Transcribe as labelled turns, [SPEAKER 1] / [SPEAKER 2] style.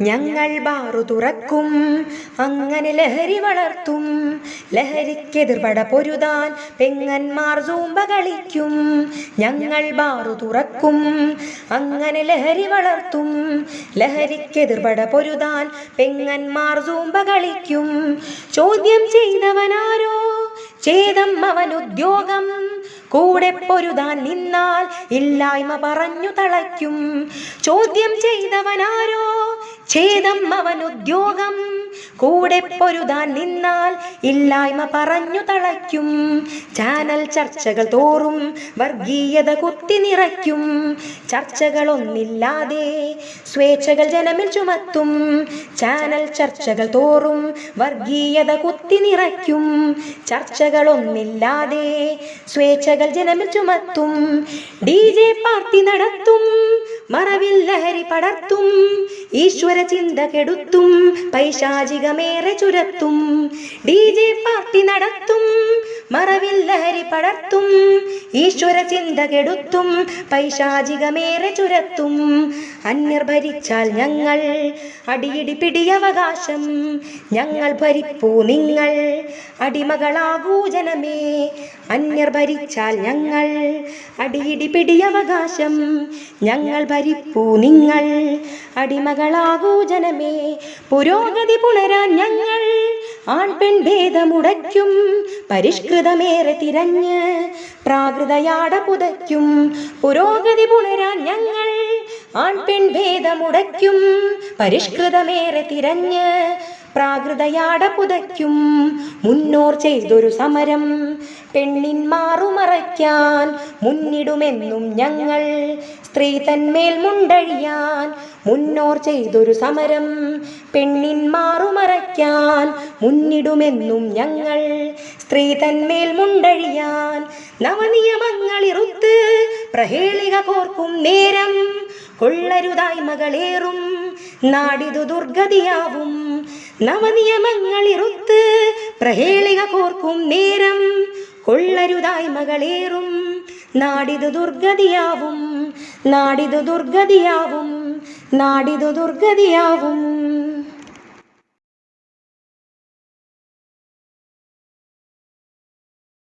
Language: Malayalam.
[SPEAKER 1] ഞങ്ങൾ ബാറു തുറക്കും. അങ്ങനെ ലഹരി വളർത്തും. ലഹരിക്കെതിർപട പൊരുതാൻ പെങ്ങന്മാർ സൂമ്പ കളിക്കും. ഞങ്ങൾ ബാറു തുറക്കും. അങ്ങനെ ലഹരി വളർത്തും. ലഹരിക്കെതിർപട പൊരുതാൻ പെങ്ങന്മാർ സൂമ്പ കളിക്കും. ചോദ്യം ചെയ്തവനാരോ? ചേതം അവനുദ്യോഗം കൂടെ പൊരുതാൻ നിന്നാൽ ഇല്ലായ്മ പറഞ്ഞു തളയ്ക്കും. ചോദ്യം ചെയ്തവനാരോ? ഛേദം അവനുദ്യോഗം കൂടെ പൊരുതാൻ നിന്നാൽ ഇല്ലായ്മ പറഞ്ഞു തളയ്ക്കും. ചാനൽ ചർച്ചകൾ തോറും വർഗീയത കുത്തി നിറയ്ക്കും. ചർച്ചകളൊന്നില്ലാതെ സ്വേച്ഛകൾ ജനമിൽ ചുമത്തും. ചാനൽ ചർച്ചകൾ തോറും വർഗീയത കുത്തി നിറയ്ക്കും. ചർച്ചകളൊന്നില്ലാതെ സ്വേച്ഛകൾ ജനമിൽ ചുമത്തും. ഡി ജെ പാർട്ടി നടത്തും. മറവിൽ ലഹരി പടർത്തും ഈശ്വര ചിന്ത കെടുത്തും പൈശാചികമേറെ ചുരത്തും. ഡി ജെ പാർട്ടി നടത്തും മറവിൽ ലഹരി പടർത്തും ഈശ്വര ചിന്ത കെടുത്തും പൈശാചികമേറെ ചുരത്തും. അന്യർ ഭരിച്ചാൽ ഞങ്ങൾ അടിയിടി പിടിയവകാശം ഞങ്ങൾ ഭരിപ്പൂ നിങ്ങൾ. അടിമകളാകൂ ജനമേ അന്യർ ഭരിച്ചാൽ ഞങ്ങൾ അടിയിടി പിടിയവകാശം. ഞങ്ങൾ ഭരിപ്പൂ നിങ്ങൾ. അടിമകളാകൂ ജനമേ. പുരോഗതി പുണരാൻ ഞങ്ങൾ. ആൺപെൺ ഭേദമുടയ്ക്കും. പരിഷ്കൃതമേറെ തിരഞ്ഞ്. പ്രാകൃതയാട പുതയ്ക്കും. പുരോഗതി പുണരാൻ ഞങ്ങൾ ആൺപെൺ ഭേദമുടയ്ക്കും. പരിഷ്കൃതമേറെ തിരഞ്ഞ്. പ്രാകൃതയാട പുതയ്ക്കും. മുന്നോർ ചെയ്തൊരു സമരം പെണ്ണിൻ മാറുമറയ്ക്കാൻ മുന്നിടുമെന്നും ഞങ്ങൾ സ്ത്രീ തന്മേൽ മുണ്ടഴിയാൻ മുന്നോർ ചെയ്തൊരു സമരം പെണ്ണിൻ മാറുമറയ്ക്കാൻ മുന്നിടുമെന്നും ഞങ്ങൾ സ്ത്രീ തന്മേൽ മുണ്ടഴിയാൻ നവനിയമങ്ങളിറുത്ത് പ്രഹേളിക കോർക്കും നേരം കൊള്ളരുതായ്മകളേറും നാടിതു ദുർഗതിയാവും. നവനിയമങ്ങളിറുത്ത് പ്രഹേളിക കോർക്കും നേരം കൊള്ളരുതായ്മകളേറും നാടിതു ദുർഗതിയാവും നാടിതു ദുർഗതിയാവും നാടിതു ദുർഗതിയാവും.